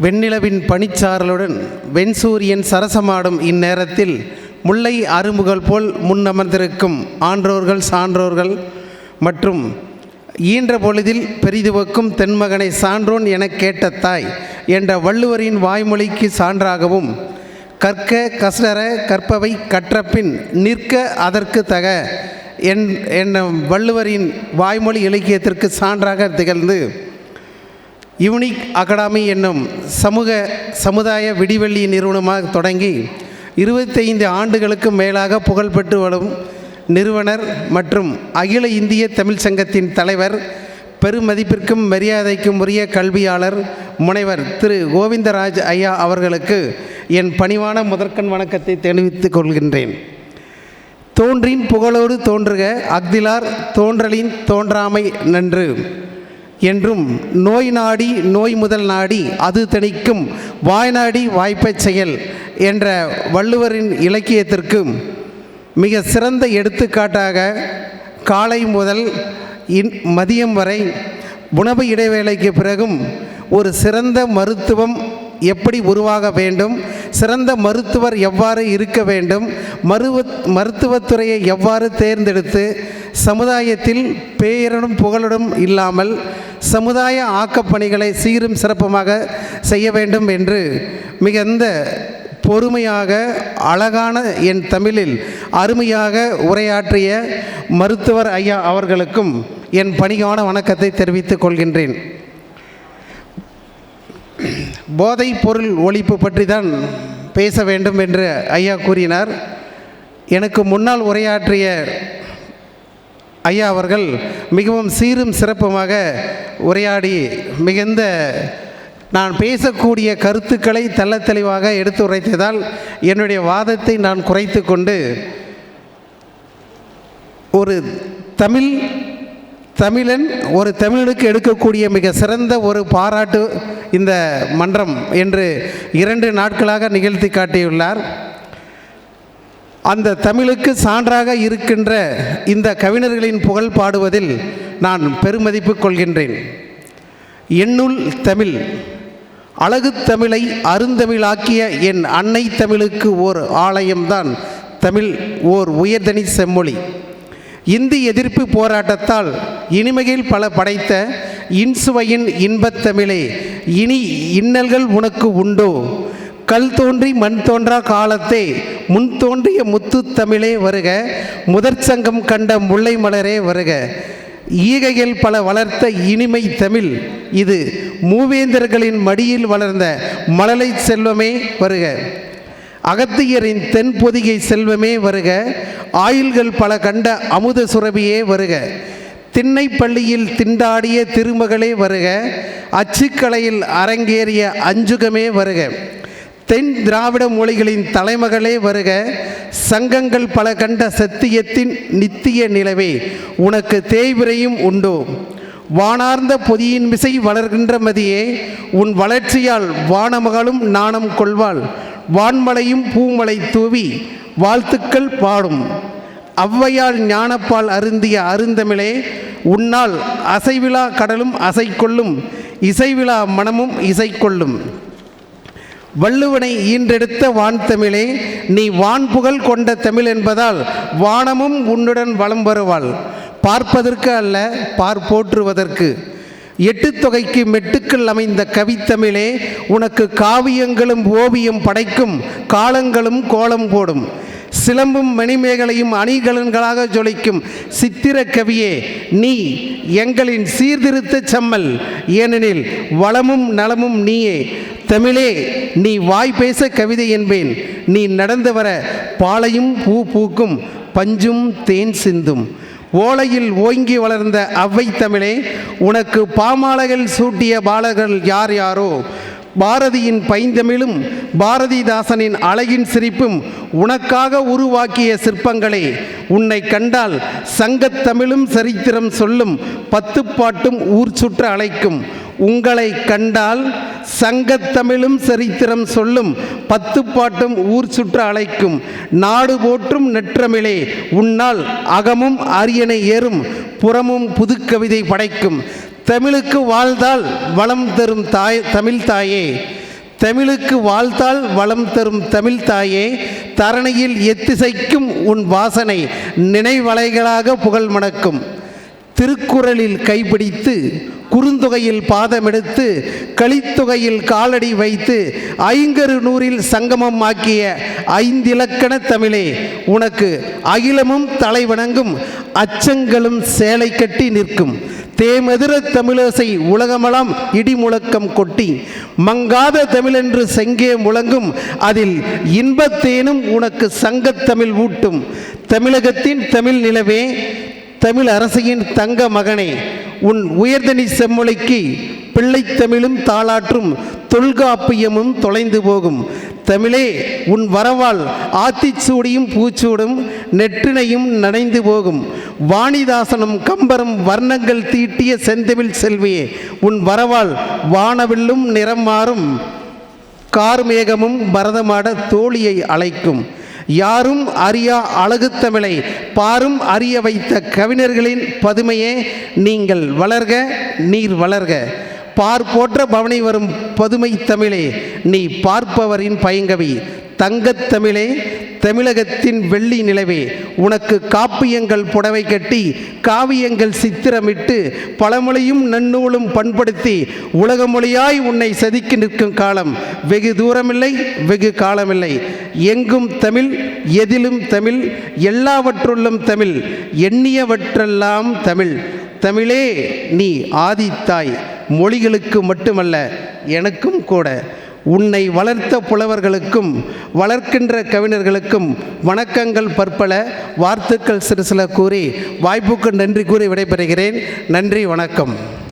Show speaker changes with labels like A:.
A: வெண்ணிலவின் பனிச்சாரலுடன் வெண்சூரியன் சரசமாடும் இந்நேரத்தில் முல்லை அரும்புகள் போல் முன்னமர்ந்திருக்கும் ஆன்றோர்கள் சான்றோர்கள் மற்றும் ஈன்ற பொழுதில் பெரிதுவக்கும் தென்மகனை சான்றோன் எனக் கேட்ட தாய் என்ற வள்ளுவரின் வாய்மொழிக்கு சான்றாகவும் கற்க கசர கற்பவை கற்றப்பின் நிற்க அதற்கு தக என் என்ன வள்ளுவரின் வாய்மொழி இலக்கியத்திற்கு சான்றாக திகழ்ந்து யூனிக் அகாடமி என்னும் சமூக சமுதாய விடிவெள்ளி நிறுவனமாக தொடங்கி இருபத்தைந்து ஆண்டுகளுக்கும் மேலாக புகழ்பெற்று வரும் நிறுவனர் மற்றும் அகில இந்திய தமிழ் சங்கத்தின் தலைவர் பெருமதிப்பிற்கும் மரியாதைக்கும் உரிய கல்வியாளர் முனைவர் திரு கோவிந்தராஜ் ஐயா அவர்களுக்கு என் பணிவான முதற்கண் வணக்கத்தை தெரிவித்துக் கொள்கின்றேன். தோன்றின் புகழோடு தோன்றுக அக்திலார் தோன்றலின் தோன்றாமை நன்று. என்றும் நோய் நாடி நோய் முதல் நாடி அது தணிக்கும். வாய்நாடி வாய்ப்பச் செயல் என்ற வள்ளுவரின் இலக்கியத்திற்கும் மிக சிறந்த எடுத்துக்காட்டாக காலை முதல் இன் மதியம் வரை உணவு இடைவேளைக்கு பிறகும் ஒரு சிறந்த மருத்துவம் எப்படி உருவாக வேண்டும் சிறந்த மருத்துவர் எவ்வாறு இருக்க வேண்டும் மருவ மருத்துவத்துறையை எவ்வாறு தேர்ந்தெடுத்து சமுதாயத்தில் பேரனும் புகழுடன் இல்லாமல் சமுதாய ஆக்கப்பணிகளை சீரும் சிறப்புமாக செய்ய வேண்டும் என்று மிகுந்த பொறுமையாக அழகான என் தமிழில் அருமையாக உரையாற்றிய மருத்துவர் ஐயா அவர்களுக்கும் என் பணிகான வணக்கத்தை தெரிவித்துக் கொள்கின்றேன். போதைப் பொருள் ஒழிப்பு பற்றி தான் பேச வேண்டும் என்று ஐயா கூறினார். எனக்கு முன்னால் உரையாற்றிய ஐயா அவர்கள் மிகவும் சீரும் சிறப்புமாக உரையாடி மிகுந்த நான் பேசக்கூடிய கருத்துக்களை தெள்ள தெளிவாக எடுத்து உரைத்ததால் என்னுடைய வாதத்தை நான் குறைத்து கொண்டு ஒரு தமிழ் தமிழன் ஒரு தமிழனுக்கு எடுக்கக்கூடிய மிக சிறந்த ஒரு பாராட்டு இந்த மன்றம் என்று இரண்டு நாட்களாக நிகழ்த்தி காட்டியுள்ளார். அந்த தமிழுக்கு சான்றாக இருக்கின்ற இந்த கவிஞர்களின் புகழ் பாடுவதில் நான் பெருமதிப்பு கொள்கின்றேன். எண்ணுள் தமிழ் அழகு தமிழை அருந்தமிழாக்கிய என் அன்னை தமிழுக்கு ஓர் ஆலயம்தான் தமிழ் ஓர் உயர்தனி செம்மொழி. இந்தி எதிர்ப்பு போராட்டத்தால் இனிமையில் பல படைத்த இன்சுவையின் இன்பத் தமிழே இனி இன்னல்கள் உனக்கு உண்டோ? கல் தோன்றி மண் தோன்றா காலத்தே முன் தோன்றிய முத்து தமிழே வருக முதற் சங்கம் கண்ட முல்லை மலரே வருக. ஈகைகள் பல வளர்த்த இனிமை தமிழ் இது மூவேந்தர்களின் மடியில் வளர்ந்த மழலை செல்வமே வருக. அகத்தியரின் தென்பொதிகை செல்வமே வருக ஆயில்கள் பல கண்ட அமுத சுரபியே வருக. திண்ணைப்பள்ளியில் திண்டாடிய திருமகளே வருக அச்சுக்கலையில் அரங்கேறிய அஞ்சுகமே வருக. தென் திராவிட மொழிகளின் தலைமகளே வருக சங்கங்கள் பல கண்ட சத்தியத்தின் நித்திய நிலவே உனக்கு தேய்விரையும் உண்டோ. வானார்ந்த பொதியின் விசை வளர்கின்ற மதியே உன் வளர்ச்சியால் வானமகளும் நாணம் கொள்வாள். வான்மலையும் பூமலை தூவி வாழ்த்துக்கள் பாடும். ஔவையால் ஞானப்பால் அருந்திய அருந்தமிழே உன்னால் அசைவிழா கடலும் அசை கொள்ளும் இசைவிழா மனமும் இசை கொள்ளும் வள்ளுவனை ஈன்றெடுத்த வான் தமிழே நீ வான் புகழ் கொண்ட தமிழ் என்பதால் வானமும் உன்னுடன் வலம் வருவாள். பார்ப்பதற்கு அல்ல பார் போற்றுவதற்கு. எட்டு தொகைக்கு மெட்டுக்கள் அமைந்த கவித்தமிழே உனக்கு காவியங்களும் ஓவியம் படைக்கும் காலங்களும் கோலம் போடும். சிலம்பும் மணிமேகலையும் அணிகலன்களாக ஜொலிக்கும் சித்திர கவியே நீ எங்களின் சீர்திருத்த செம்மல். ஏனெனில் வளமும் நலமும் நீயே தமிழே நீ வாய் பேச கவிதை என்பேன். நீ நடந்து வர பாலையும் பூ பூக்கும் பஞ்சும் தேன் சிந்தும். ஓலையில் ஓங்கி வளர்ந்த அவ்வை தமிழே உனக்கு பாமாலைகள் சூட்டிய பாலர்கள் யார் யாரோ? பாரதியின் பைந்தமிழும் பாரதிதாசனின் அழகின் சிரிப்பும் உனக்காக உருவாக்கிய சிற்பங்களே. உன்னை கண்டால் சங்கத்தமிழும் சரித்திரம் சொல்லும் பத்துப்பாட்டும் ஊர் சுற்ற அழைக்கும். உங்களை கண்டால் சங்கத்தமிழும் சரித்திரம் சொல்லும் பத்து பாட்டும் ஊர் சுற்ற அழைக்கும். நாடு போற்றும் நெற்றமிழே உன்னால் அகமும் அரியணை ஏறும் புறமும் புதுக்கவிதை படைக்கும். தமிழுக்கு வாழ்ந்தால் வளம் தரும் தாய் தமிழ் தாயே. தமிழுக்கு வாழ்த்தால் வளம் தரும் தமிழ் தாயே. தரணியில் எத்திசைக்கும் உன் வாசனை நினைவலைகளாக புகழ் மணக்கும். திருக்குறளில் கைப்பிடித்து குறுந்தொகையில் பாதமெடுத்து களித்தொகையில் காலடி வைத்து ஐங்கரு நூறில் சங்கமம் ஆக்கிய ஐந்திலக்கண தமிழே உனக்கு அகிலமும் தலைவணங்கும் அச்சங்களும் சேலை கட்டி நிற்கும். தேமதுர தமிழோசை உலகமெல்லாம் இடி முழக்கம் கொட்டி மங்காத தமிழென்று செங்கே முழங்கும் அதில் இன்பத்தேனும் உனக்கு சங்கத்தமிழ் ஊட்டும். தமிழகத்தின் தமிழ் நிலவே தமிழ் அரசியின் தங்க மகனே உன் உயர்தனி செம்மொழிக்கு பிள்ளைத்தமிழும் தாளாற்றும் தொல்காப்பியமும் தொலைந்து போகும். தமிழே உன் வரவால் ஆத்திச்சூடியும் பூச்சூடும் நெற்றினையும் நனைந்து போகும். வாணிதாசனும் கம்பரும் வர்ணங்கள் தீட்டிய செந்தமிழ் செல்வியே உன் வரவால் வானவில்லும் நிறம் மாறும். கார்மேகமும் பரதமாட தோழியை அழைக்கும். யாரும் அறியா அழகு தமிழை பாரும் அறிய வைத்த கவிஞர்களின் பதுமையே நீங்கள் வளர்க நீர் வளர்க. பார் போற்ற பவனை வரும் பதுமை தமிழே நீ பார்ப்பவரின் பயங்கவி. தங்கத் தமிழே தமிழகத்தின் வெள்ளி நிலவே. உனக்கு காப்பியங்கள் புடவை கட்டி காவியங்கள் சித்திரமிட்டு பழமொழியும் நன்னூலும் பண்படுத்தி உலகமொழியாய் உன்னை செதுக்கி நிற்கும் காலம். வெகு தூரமில்லை வெகு காலமில்லை. எங்கும் தமிழ் எதிலும் தமிழ் எல்லாவற்றுள்ளும் தமிழ் எண்ணியவற்றெல்லாம் தமிழ். தமிழே நீ ஆதித்தாய் மொழிகளுக்கு மட்டுமல்ல எனக்கும் கூட. உன்னை வளர்த்த புலவர்களுக்கும் வளர்க்கின்ற கவிஞர்களுக்கும் வணக்கங்கள் பற்பல வாழ்த்துக்கள் சிறு சில கூறி வாய்ப்புக்கு நன்றி கூறி விடைபெறுகிறேன். நன்றி வணக்கம்.